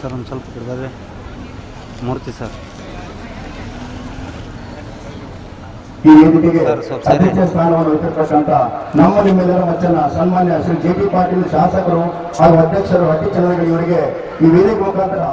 Sir ಒಂದು ಸ್ವಲ್ಪ ಹಿಡ್ದಾವೆ ಮೂರ್ತಿ sir ಈ ವೇದಿಕೆಗೆ. ಅಧ್ಯಕ್ಷ ಸ್ಥಾನವನ್ನು ವಹಿಸಿರ್ತಕ್ಕಂಥ ನಮ್ಮ ನಿಮ್ಮೆಲ್ಲರ ಮಚ್ಚನ ಸನ್ಮಾನ್ಯ ಶ್ರೀ ಜೆ ಪಿ ಪಾಟೀಲ್ ಶಾಸಕರು ಹಾಗೂ ಅಧ್ಯಕ್ಷರು ಹಟ್ಟಿ ಚಂದ್ರಗಡಿ ಇವರಿಗೆ ಈ ವೇದಿಕೆ ಮುಖಾಂತರ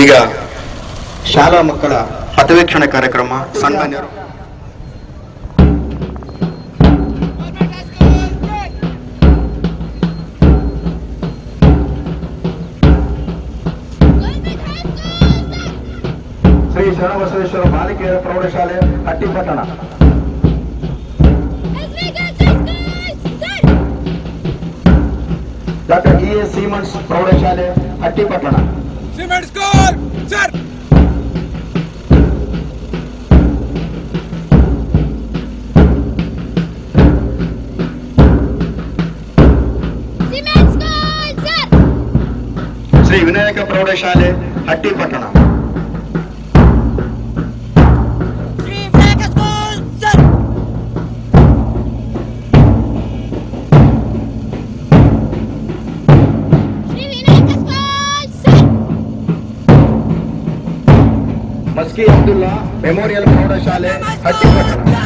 ಈಗ ಶಾಲಾ ಮಕ್ಕಳ ಪಥವೀಕ್ಷಣೆ ಕಾರ್ಯಕ್ರಮ ಸನ್ಮಾನ್ಯರು ಶ್ರೀ ಶರಣಬಸವೇಶ್ವರ ಬಾಲಿಕೆಯರ ಪ್ರೌಢಶಾಲೆ ಹಟ್ಟಿಪಟ್ಟಣ. ಡಾಕ್ಟರ್ ಇ ಎಸ್ ಸೀಮನ್ಸ್ ಪ್ರೌಢಶಾಲೆ ಹಟ್ಟಿಪಟ್ಟಣ. Cement score! Sir! Shri Vinayaka ಪ್ರೌಢಶಾಲೆ ಹಟ್ಟಿಪಟ್ಟಣ ಮೆಮೋರಿಯಲ್ ಪ್ರೌಢಶಾಲೆ ಹಟ್ಟಿಪಟ್ಟಣ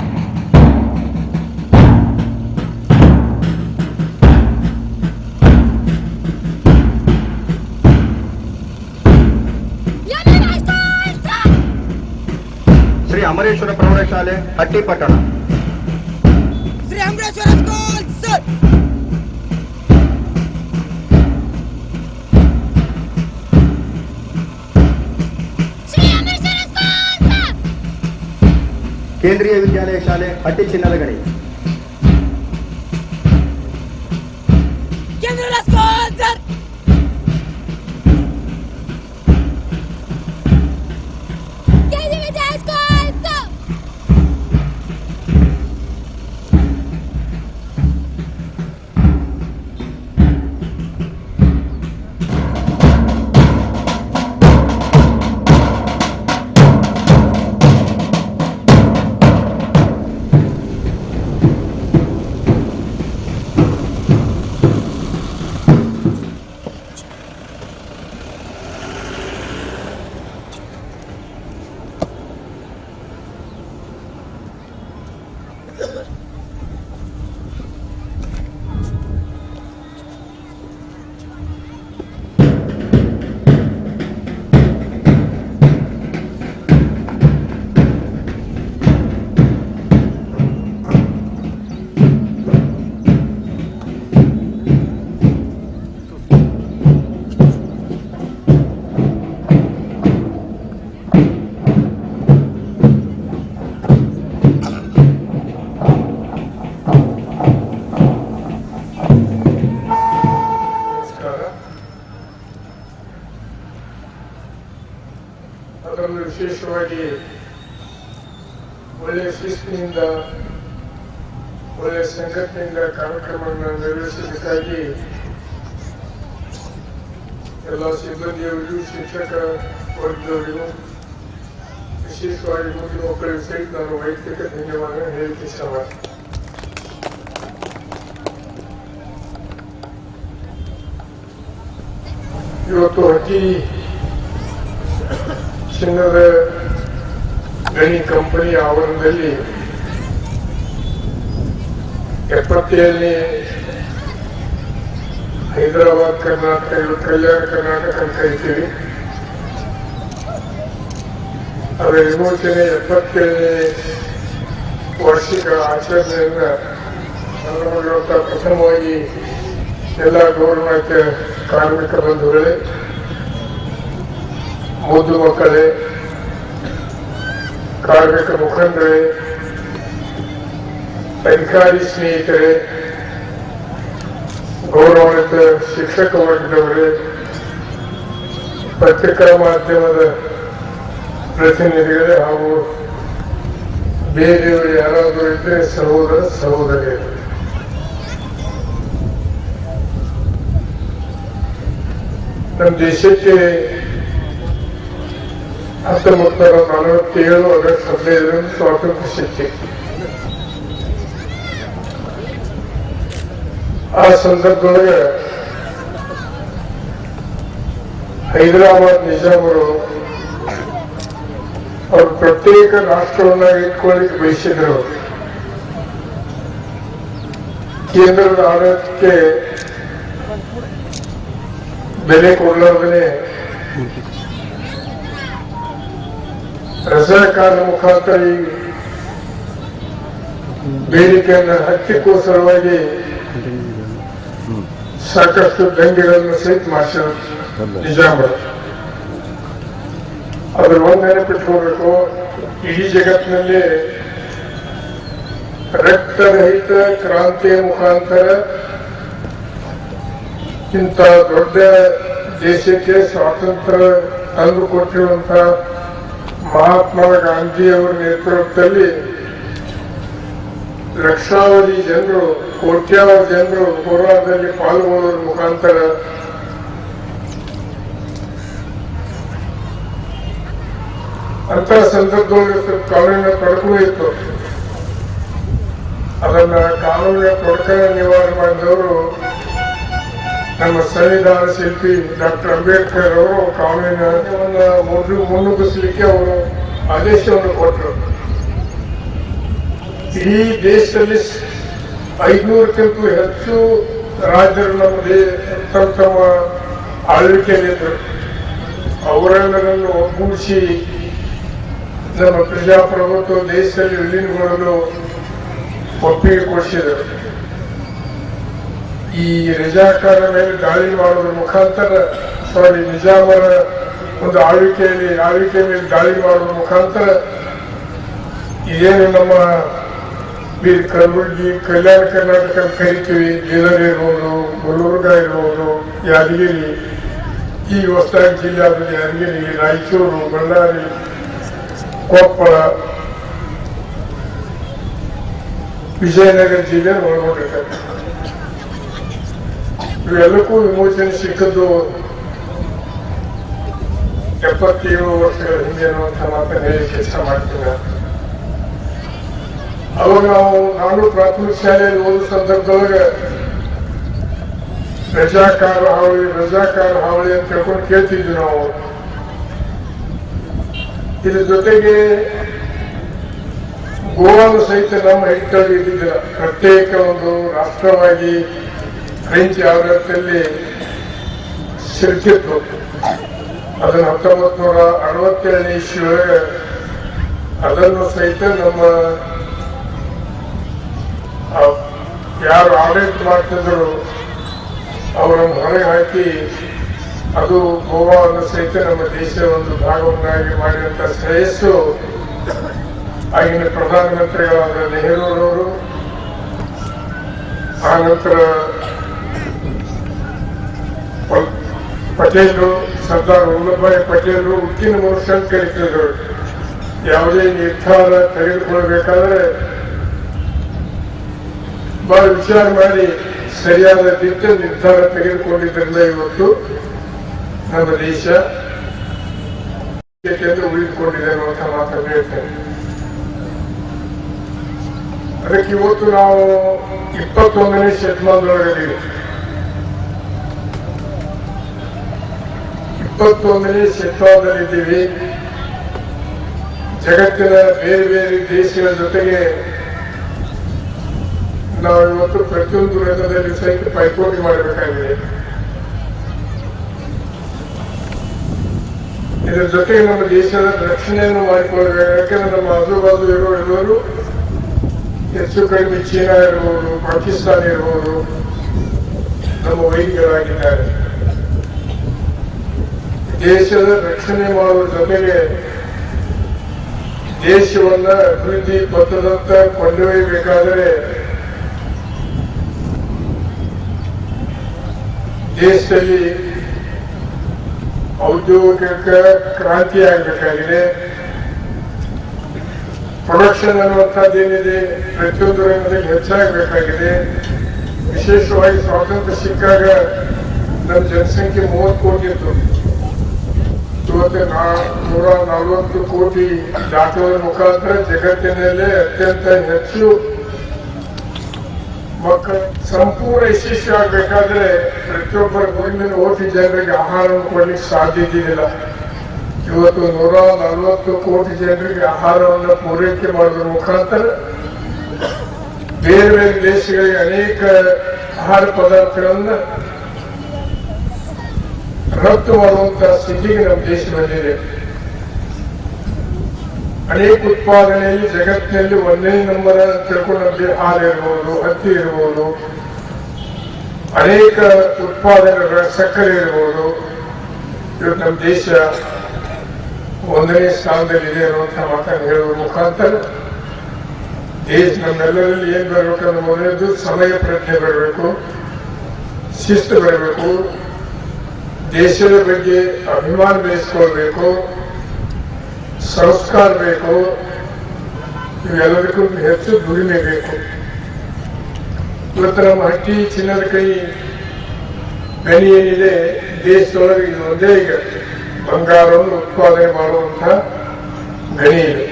ಶ್ರೀ ಅಮರೇಶ್ವರ ಪ್ರೌಢಶಾಲೆ ಹಟ್ಟಿಪಟ್ಟಣ Sri Amreshwara School! ಕೇಂದ್ರೀಯ ವಿದ್ಯಾಲಯ ಶಾಲೆ ಹಟ್ಟಿ ಚಿನ್ನಲಗಣಿ Kendra ಒಳ್ಳೆಯ ಶಿಸ್ತಿನಿಂದ ಒಳ್ಳೆಯ ಸಂಘಟನೆಯಿಂದ ಕಾರ್ಯಕ್ರಮವನ್ನು ನಿರ್ವಹಿಸಬೇಕಾಗಿ ಎಲ್ಲ ಸಿಬ್ಬಂದಿಯವರಿಗೂ ಶಿಕ್ಷಕ ವರ್ಗದವರಿಗೂ ವಿಶೇಷವಾಗಿ ಮುಖ್ಯ ಮಕ್ಕಳಿಗೆ ಸಹಿತ ನಾನು ವೈಯಕ್ತಿಕ ಧನ್ಯವಾದ ಹೇಳಲಿಕ್ಕೆ ಇಷ್ಟಪಡ್ತೀನಿ ಇವತ್ತು ಅತಿ ಚಿನ್ನದ ಗಣಿ ಕಂಪನಿ ಆವರಣದಲ್ಲಿ ಎಪ್ಪತ್ತೇಳನೇ ಹೈದರಾಬಾದ್ ಕರ್ನಾಟಕ ಕಲ್ಯಾಣ ಕರ್ನಾಟಕ ಅಂತ ಹೇಳ್ತೀವಿ. ಅದರ ವಿಮೋಚನೆ ಎಪ್ಪತ್ತೇಳನೇ ವಾರ್ಷಿಕ ಆಚರಣೆಯಿಂದ ಸಂದರ್ಭಗಳಿರುವಂತ ಪ್ರಥಮವಾಗಿ ಎಲ್ಲ ಗೌರವಾನ್ವಿತ ಕಾರ್ಮಿಕ ಬಂಧುಗಳೇ ಮುದ್ದು ಮಕ್ಕಳೇ ಕಾರ್ಮಿಕ ಮುಖಂಡರೇ, ಅಧಿಕಾರಿ ಸ್ನೇಹಿತರೆ, ಗೌರವಾನ್ವಿತ ಶಿಕ್ಷಕ ವರ್ಗದವರೇ, ಪತ್ರಿಕಾ ಮಾಧ್ಯಮದ ಪ್ರತಿನಿಧಿಗಳೇ ಹಾಗೂ ಬೇರೆಯವರು ಯಾರಾದರೂ ಇದ್ರೆ ಸಹೋದರ ಸಹೋದರಿಯರು. ನಮ್ಮ ದೇಶಕ್ಕೆ ಹತ್ತೊಂಬತ್ತು ನೂರ ನಲವತ್ತೇಳು ಆಗಸ್ಟ್ ಹದಿನೈದರಂದು ಸ್ವಾತಂತ್ರ್ಯ ಸಿಕ್ಕಿತ್ತು ಆ ಸಂದರ್ಭದೊಳಗೆ ಹೈದರಾಬಾದ್ ನಿಜಾಮರು ಅವರು ಪ್ರತ್ಯೇಕ ರಾಷ್ಟ್ರವನ್ನ ಇಟ್ಕೊಳ್ಳಿಕ್ಕೆ ಬಯಸಿದ್ರು. ಕೇಂದ್ರದ ಆಡಳಿತಕ್ಕೆ ಬೆಲೆ ರಜಾಕಾರ ಮುಖಾಂತರ ಈ ಬೇಡಿಕೆಯನ್ನು ಹತ್ತಿಕ್ಕೋಸ್ಕರವಾಗಿ ಸಾಕಷ್ಟು ದಂಗೆಗಳನ್ನು ಸಹಿತ ಮಾಡಿಸಿದ್ರು ನಿಜಾಮರು ಅದ್ರ ಒಂದು ನೆನಪಿಟ್ಕೋಬೇಕು ಇಡೀ ಜಗತ್ತಿನಲ್ಲಿ ರಕ್ತರಹಿತ ಕ್ರಾಂತಿಯ ಮುಖಾಂತರ ಇಂಥ ದೊಡ್ಡ ದೇಶಕ್ಕೆ ಸ್ವಾತಂತ್ರ್ಯ ತಂದು ಕೊಟ್ಟಿರುವಂತ ಮಹಾತ್ಮ ಗಾಂಧಿಯವರ ನೇತೃತ್ವದಲ್ಲಿ ಲಕ್ಷಾವಧಿ ಜನರು, ಕೋಟ್ಯಾವಧಿ ಜನರು ಹೋರಾಟದಲ್ಲಿ ಪಾಲ್ಗೊಳ್ಳುವ ಮುಖಾಂತರ ಅಂತ ಸಂದರ್ಭದಲ್ಲಿ ಕಾನೂನಿನ ತೊಡಕು ಇತ್ತು. ಅದನ್ನ ಕಾನೂನಿನ ತೊಡಕನ್ನ ನಿವಾರಣೆ ಮಾಡಿದವರು ನಮ್ಮ ಸಂವಿಧಾನ ಶಿಲ್ಪಿ ಡಾಕ್ಟರ್ ಅಂಬೇಡ್ಕರ್ ಅವರು ಕಾನೂನಿನ ಮೊದಲು ಮುನ್ನುಗ್ಗಿಸಲಿಕ್ಕೆ ಅವರು ಆದೇಶವನ್ನು ಕೊಟ್ಟರು ಈ ದೇಶದಲ್ಲಿ ಐನೂರಕ್ಕಿಂತೂ ಹೆಚ್ಚು ರಾಜ್ಯರು ನಮ್ಮ ತಮ್ಮ ತಮ್ಮ ಆಳ್ವಿಕೆಯಲ್ಲಿದ್ದರು. ಅವರೆಲ್ಲರನ್ನು ಒಗ್ಗೂಡಿಸಿ ನಮ್ಮ ಪ್ರಜಾಪ್ರಭುತ್ವ ದೇಶದಲ್ಲಿ ವಿಲೀನಗೊಳ್ಳಲು ಒಪ್ಪಿಗೆ ಕೊಡಿಸಿದರು. ಈ ರಜಾಕಾರ ಮೇಲೆ ದಾಳಿ ಮಾಡುವ ಮುಖಾಂತರ ಸಾರಿ ನಿಜಾಮರ ಒಂದು ಆಳ್ವಿಕೆಯಲ್ಲಿ, ಆಳ್ವಿಕೆ ಮೇಲೆ ದಾಳಿ ಮಾಡುವ ಮುಖಾಂತರ ಏನು ನಮ್ಮ ಈ ಕಲಬುರಗಿ ಕಲ್ಯಾಣ ಕರ್ನಾಟಕ ಕರಿತೀವಿ ಬೀದರ್ ಇರ್ಬೋದು ಗುಲ್ಬರ್ಗ ಇರ್ಬೋದು ಯಾದಗಿರಿ, ಈ ಹೊಸದಾಗಿ ಜಿಲ್ಲೆ ಆದ ಯಾದಗಿರಿ, ರಾಯಚೂರು, ಬಳ್ಳಾರಿ, ಕೊಪ್ಪಳ, ವಿಜಯನಗರ ಜಿಲ್ಲೆ ಒಳಗೊಂಡಿರ್ತದೆ. ಇವೆಲ್ಲಕ್ಕೂ ವಿಮೋಚನೆ ಸಿಕ್ಕದ್ದು ಎಪ್ಪತ್ತೇಳು ವರ್ಷಗಳ ಹಿಂದೆ ಅನ್ನುವಂತ ಮಾತನ್ನ ಕೆಲಸ ಮಾಡ್ತೀನಿ. ಅವಾಗ ನಾವು, ನಾನು ಪ್ರಾಥಮಿಕ ಶಾಲೆಯಲ್ಲಿ ಓದೋ ಸಂದರ್ಭದೊಳಗ ರಜಾಕಾರ ಹಾವಳಿ ರಜಾಕಾರ ಹಾವಳಿ ಅಂತ ಹೇಳ್ಕೊಂಡು ಕೇಳ್ತಿದ್ವಿ ನಾವು. ಇದ್ರ ಜೊತೆಗೆ ಗೋವಾದ ಸಹಿತ ನಮ್ಮ ಹಿಡಿತಲ್ಲಿ ಇದ್ದಿದ್ದಿಲ್ಲ. ಪ್ರತ್ಯೇಕ ಒಂದು ರಾಷ್ಟ್ರವಾಗಿ ಫ್ರೆಂಚ್ ಆಡಳಿತದಲ್ಲಿ ಸಿಲುಕಿತ್ತು ಅದನ್ನು ಹತ್ತೊಂಬತ್ತು ನೂರ ಅರವತ್ತೇಳನೇ ಇಸ್ವಿಯೊಳಗೆ ಅದನ್ನು ಸಹಿತ ನಮ್ಮ ಯಾರು ಆಡಳಿತ ಮಾಡ್ತಿದ್ರು, ಅವರನ್ನು ಹೊರಗೆ ಹಾಕಿ ಅದು ಗೋವಾವನ್ನು ಸಹಿತ ನಮ್ಮ ದೇಶದ ಒಂದು ಭಾಗವನ್ನಾಗಿ ಮಾಡಿದಂಥ ಶ್ರೇಯಸ್ಸು ಆಗಿನ ಪ್ರಧಾನಮಂತ್ರಿಗಳಾದ ನೆಹರೂರವರು. ಆ ಪಟೇಲ್ರು, ಸರ್ದಾರ್ ವಲ್ಲಭಭಾಯಿ ಪಟೇಲ್ರು, ಉಕ್ಕಿನ ಮನುಷ್ಯ ಕರೀತಿದ್ರು ಯಾವುದೇ ನಿರ್ಧಾರ ತೆಗೆದುಕೊಳ್ಬೇಕಾದ್ರೆ ಬಹಳ ವಿಚಾರ ಮಾಡಿ ಸರಿಯಾದ ದಿಟ್ಟ ನಿರ್ಧಾರ ತೆಗೆದುಕೊಂಡಿದ್ದರಿಂದ ಇವತ್ತು ನಮ್ಮ ದೇಶ ಉಳಿದುಕೊಂಡಿದೆ ಅನ್ನುವಂಥ ಮಾತನ್ನು ಹೇಳ್ತೇನೆ. ಅದಕ್ಕೆ ಇವತ್ತು ನಾವು ಇಪ್ಪತ್ತೊಂದನೇ ಶತಮಾನದೊಳಗಡೆ ಇಪ್ಪತ್ತೊಂದನೇ ಶತಮಾನದಲ್ಲಿದ್ದೀವಿ. ಜಗತ್ತಿನ ಬೇರೆ ಬೇರೆ ದೇಶಗಳ ಜೊತೆಗೆ ನಾವು ಇವತ್ತು ಪ್ರತಿಯೊಂದು ರಂಗದಲ್ಲಿ ಸಹಿತ ಪೈಪೋಟಿ ಮಾಡಬೇಕಾಗಿದೆ. ಇದರ ಜೊತೆಗೆ ನಮ್ಮ ದೇಶದ ರಕ್ಷಣೆಯನ್ನು ಮಾಡಿಕೊಳ್ಳಬೇಕು ಯಾಕಂದ್ರೆ ನಮ್ಮ ಆಜುಬಾಜು ಇರೋ ಎಲ್ಲರೂ ಹೆಚ್ಚು ಕಡಿಮೆ ಚೀನಾ ಇರ್ಬೋದು, ಪಾಕಿಸ್ತಾನ ಇರ್ಬೋದು, ನಮ್ಮ ವೈದ್ಯರಾಗಿದ್ದಾರೆ. ದೇಶದ ರಕ್ಷಣೆ ಮಾಡುವ ಜೊತೆಗೆ ದೇಶವನ್ನ ಅಭಿವೃದ್ಧಿ ಪಥದತ್ತ ಕೊಂಡೊಯ್ಯಬೇಕಾದರೆ ದೇಶದಲ್ಲಿ ಔದ್ಯೋಗಿಕ ಕ್ರಾಂತಿ ಆಗಬೇಕಾಗಿದೆ. ಪ್ರೊಡಕ್ಷನ್ ಅನ್ನುವಂಥದ್ದೇನಿದೆ, ಪ್ರತಿಯೊಂದು ರಂಗದಲ್ಲಿ ಹೆಚ್ಚಾಗಬೇಕಾಗಿದೆ. ವಿಶೇಷವಾಗಿ ಸ್ವಾತಂತ್ರ್ಯ ಸಿಕ್ಕಾಗ ನಮ್ಮ ಜನಸಂಖ್ಯೆ ಮೂವತ್ತು ಕೋಟಿ ಇತ್ತು. ಇವತ್ತು ನೂರ ನಲವತ್ತು ಕೋಟಿ ದಾಖಲೆ ಮುಖಾಂತರ ಜಗತ್ತಿನಲ್ಲೇ ಅತ್ಯಂತ ಹೆಚ್ಚು ಮಕ್ಕಳ ಸಂಪೂರ್ಣ ಯಶಸ್ವಿ ಆಗ್ಬೇಕಾದ್ರೆ ಪ್ರತಿಯೊಬ್ಬರ ಗುರಿಮಿನ ಓಟಿ ಜನರಿಗೆ ಆಹಾರವನ್ನು ಕೊಡ್ಲಿಕ್ಕೆ ಸಾಧ್ಯತೆಯಿಲ್ಲ ಇವತ್ತು ನೂರ ನಲವತ್ತು ಕೋಟಿ ಜನರಿಗೆ ಆಹಾರವನ್ನು ಪೂರೈಕೆ ಮಾಡೋದ್ರ ಮುಖಾಂತರ ಬೇರೆ ಬೇರೆ ದೇಶಗಳಿಗೆ ಅನೇಕ ಆಹಾರ ಪದಾರ್ಥಗಳನ್ನ ರಫ್ತು ಮಾಡುವಂತಹ ಸ್ಥಿತಿಗೆ ನಮ್ಮ ದೇಶ ಬಂದಿದೆ. ಅನೇಕ ಉತ್ಪಾದನೆಯಲ್ಲಿ ಜಗತ್ತಿನಲ್ಲಿ ಒಂದೇ ನಂಬರ್ ತಿಳ್ಕೊಂಡಲ್ಲಿ ಹಾಲು ಇರಬಹುದು ಹತ್ತಿ ಇರಬಹುದು ಅನೇಕ ಉತ್ಪಾದನೆಗಳ ಸಕ್ಕರೆ ಇರಬಹುದು ಇವತ್ತು ನಮ್ಮ ದೇಶ ಒಂದನೇ ಸ್ಥಾನದಲ್ಲಿದೆ ಅನ್ನುವಂಥ ಮಾತನ್ನು ಹೇಳುವ ಮುಖಾಂತರ ದೇಶ ನಮ್ಮೆಲ್ಲರಲ್ಲಿ ಏನ್ ಬರಬೇಕು ಮೊದಲನೇದು ಸಮಯ ಪ್ರಜ್ಞೆ ಬರಬೇಕು, ಶಿಸ್ತು ಬರಬೇಕು. ದೇಶದ ಬಗ್ಗೆ ಅಭಿಮಾನ ಬೆಳೆಸ್ಕೊಳ್ಬೇಕು, ಸಂಸ್ಕಾರ ಬೇಕು, ಇವೆಲ್ಲದಕ್ಕೂ ಹೆಚ್ಚು ದುಡಿಮೆ ಬೇಕು. ಇವತ್ತು ನಮ್ಮ ಹಟ್ಟಿ ಚಿನ್ನದ ಕೈ ಬೆಲೆ ಏನಿದೆ, ದೇಶದೊಳಗೆ ಇದು ಒಂದೇ ಈಗ ಬಂಗಾರವನ್ನು ಉತ್ಪಾದನೆ ಮಾಡುವಂತ ಗಣಿ ಇದೆ.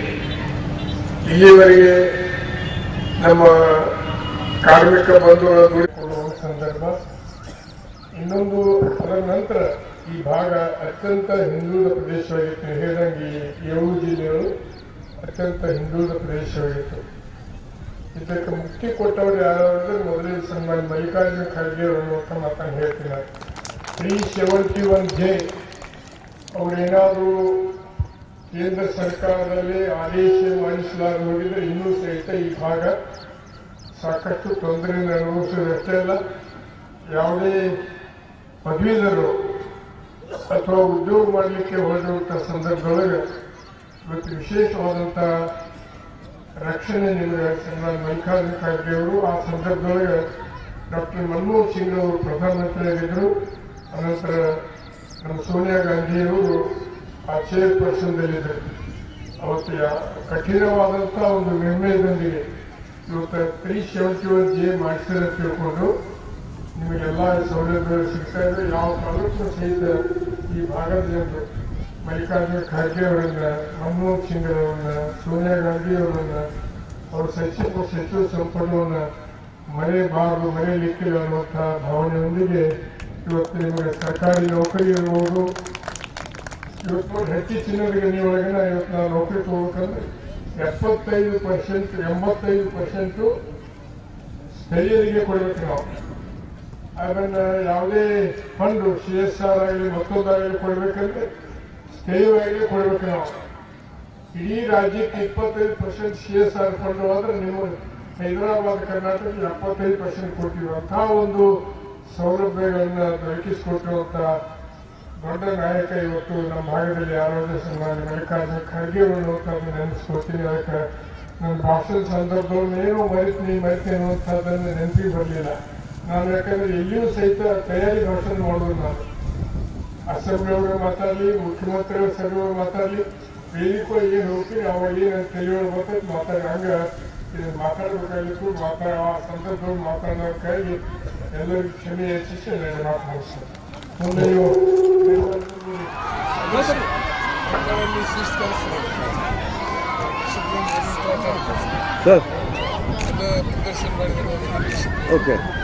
ಇಲ್ಲಿವರೆಗೆ ನಮ್ಮ ಕಾರ್ಮಿಕ ಬಂಧುಗಳ ದುಡಿಕೊಳ್ಳುವ ಸಂದರ್ಭ ಇನ್ನೊಂದು ಅದರ ನಂತರ ಈ ಭಾಗ ಅತ್ಯಂತ ಹಿಂದುಳಿದ ಪ್ರದೇಶವಾಗಿತ್ತು. ಹೇಳಿದಂಗೆ ಏಳು ಜಿಲ್ಲೆಗಳು ಅತ್ಯಂತ ಹಿಂದುಳಿದ ಪ್ರದೇಶವಾಗಿತ್ತು. ಇದಕ್ಕೆ ಮುಕ್ತಿ ಕೊಟ್ಟವರು ಯಾರು ಅಂದ್ರೆ ಮೊದಲೇ ಸನ್ಮಾನ ಮಲ್ಲಿಕಾರ್ಜುನ ಖರ್ಗೆ ಅವರು ಮಾತನ್ನು ಹೇಳ್ತೀನಿ. ತ್ರೀ ಸೆವೆಂಟಿ ಒನ್ ಜೆ ಅವರೇನಾದರೂ ಕೇಂದ್ರ ಸರ್ಕಾರದಲ್ಲಿ ಆದೇಶ ಮಾಡಿಸಲಾರ ಹೋಗಿದ್ರೆ ಇನ್ನೂ ಸಹಿತ ಈ ಭಾಗ ಸಾಕಷ್ಟು ತೊಂದರೆಯನ್ನು ಅನುಭವಿಸೋದಷ್ಟೇ ಅಲ್ಲ, ಯಾವುದೇ ಪದವೀಧರರು ಅಥವಾ ಉದ್ಯೋಗ ಮಾಡಲಿಕ್ಕೆ ಹೊರಡುವಂಥ ಸಂದರ್ಭದೊಳಗೆ ಇವತ್ತು ವಿಶೇಷವಾದಂಥ ರಕ್ಷಣೆ ನಿಮಗೆ ಶ್ರೀಮಾನ್ ಮಲ್ಲಿಕಾರ್ಜುನ ಖರ್ಗೆಯವರು ಆ ಸಂದರ್ಭದೊಳಗೆ ಡಾಕ್ಟರ್ ಮನಮೋಹನ್ ಸಿಂಗ್ ಅವರು ಪ್ರಧಾನಮಂತ್ರಿಯಾಗಿದ್ದರು. ಅನಂತರ ನಮ್ಮ ಸೋನಿಯಾ ಗಾಂಧಿಯವರು ಆ ಚೇರ್ಪರ್ಸನ್ದಲ್ಲಿದ್ದರು ಪರ್ಸನ್ದಲ್ಲಿದ್ದರು ಅವತ್ತು ಕಠಿಣವಾದಂಥ ಒಂದು ನಿರ್ಣಯದೊಂದಿಗೆ ಇವತ್ತು ತ್ರೀ ಸೆವೆಂಟಿ ಒನ್ ಜಿ ಮಾಡಿಸಿದ್ರೆ ತಿಳ್ಕೊಂಡು ನಿಮಗೆಲ್ಲ ಸೌಲಭ್ಯಗಳು ಸಿಗ್ತಾ ಇದೆ. ಯಾವ ತಾಲೂಕು ಸಹಿತ ಈ ಭಾಗದ ಜನರು ಮಲ್ಲಿಕಾರ್ಜುನ ಖರ್ಗೆ ಅವರನ್ನ ಮನಮೋಹನ್ ಸಿಂಗ್ ಅವರನ್ನ ಸೋನಿಯಾ ಗಾಂಧಿ ಅವರನ್ನ, ಅವ್ರ ಸಚಿವ ಸಚಿವ ಸಂಪುಟವನ್ನ ಮರೆಯಬಾರದು ಮರೆಯಲಿಕ್ಕಿಲ್ಲ ಅನ್ನುವಂತಹ ಭಾವನೆಯೊಂದಿಗೆ ಇವತ್ತು ನಿಮಗೆ ಸರ್ಕಾರಿ ನೌಕರಿ ಇರ್ಬೋದು ಇವತ್ತು ನೋಡಿ ಹೆಚ್ಚು ಚಿನ್ನದ ಗಣಿಯೊಳಗಿನ ಇವತ್ತು ನಾವು ನೌಕರಿ ತಗೋಬೇಕಂದ್ರೆ ಎಪ್ಪತ್ತೈದು ಪರ್ಸೆಂಟ್ ಎಂಬತ್ತೈದು ಪರ್ಸೆಂಟು ಸ್ಥಳೀಯರಿಗೆ ಕೊಡಬೇಕು ನಾವು. ಅದನ್ನ ಯಾವುದೇ ಫಂಡು ಸಿ ಎಸ್ ಆರ್ ಆಗಲಿ ಮತ್ತೊಂದಾಗಲಿ ಕೊಡ್ಬೇಕಂದ್ರೆ ಸ್ಥೇಯವಾಗಿ ಕೊಡ್ಬೇಕು ನಾವು. ಇಡೀ ರಾಜ್ಯಕ್ಕೆ ಇಪ್ಪತ್ತೈದು percent C S R fund ಆದ್ರೆ ನೀವು ಹೈದರಾಬಾದ್ ಕರ್ನಾಟಕ ಎಪ್ಪತ್ತೈದು ಪರ್ಸೆಂಟ್ ಕೊಟ್ಟಿರುವಂತಹ ಒಂದು ಸೌಲಭ್ಯಗಳನ್ನ ದೊರಕಿಸಿಕೊಟ್ಟಿರುವಂತ ದೊಡ್ಡ ನಾಯಕ ಇವತ್ತು ನಮ್ಮ ಭಾಗದಲ್ಲಿ ಆರೋಗ್ಯ ಸನ್ಮಾನ ಮಲ್ಲಿಕಾರ್ಜುನ ಖರ್ಗೆ ಅವರು ಅಂತ ನೆನೆಸ್ಕೊಳ್ತೀನಿ ಅದಕ್ಕೆ ನನ್ನ ಭಾಷಣ ಸಂದರ್ಭದಲ್ಲಿ ಏನು ಮರಿತೀನಿ ಮರಿತೀನಿ ಅನ್ನುವಂಥದ್ದನ್ನು ನೆನಪಿಗೆ ಬರಲಿಲ್ಲ. ನಾನು ಯಾಕಂದ್ರೆ ಎಲ್ಲಿಯೂ ಸಹಿತ ತಯಾರಿ ಭಾಷೆ ಮಾಡೋದು ನಾನು ಅಸೆಂಬ್ಲಿಯವರು ಮಾತಾಡಲಿ ಮುಖ್ಯಮಂತ್ರಿಗಳ ಸಭೆಯವರು ಮಾತಾಡಲಿ ವೇದಿಕೆ ಏನು ಹೋಗಿ ಅವ ಏನು ತಿಳಿಯೋದು ಬರ್ತೈತೆ ಮಾತಾಡಿ ಹಂಗೆ ಇದು ಮಾತಾಡ್ಬೇಕಾಗಿತ್ತು ಮಾತಾಡ ಸಂದರ್ಭದಲ್ಲಿ ಮಾತಾಡೋಕ್ಕಾಗಿ ಎಲ್ಲರಿಗೂ ಕ್ಷಮೆ ಹೆಚ್ಚಿಸಿ ನಾನು ಮಾತು ಮುಗಿಸ್ತೇನೆ ಮುಂದೆ ನೀವು ಸರ್. Okay clear ಪ್ರೋತ್ಸಾಹದ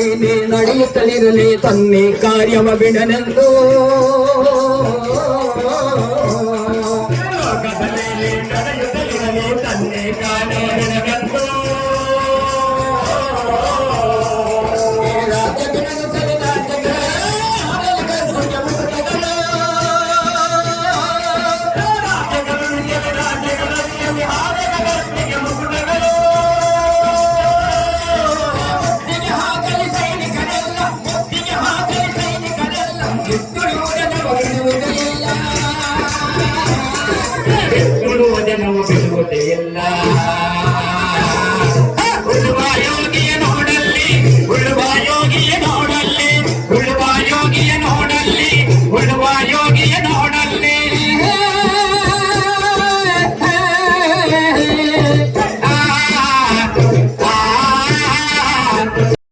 ಲೋಕಗಳೇನೆ ನಡೆಯುತ್ತಲಿರಲಿ ತನ್ನೆ ಕಾರ್ಯವ ಬಿಡನೆಂದು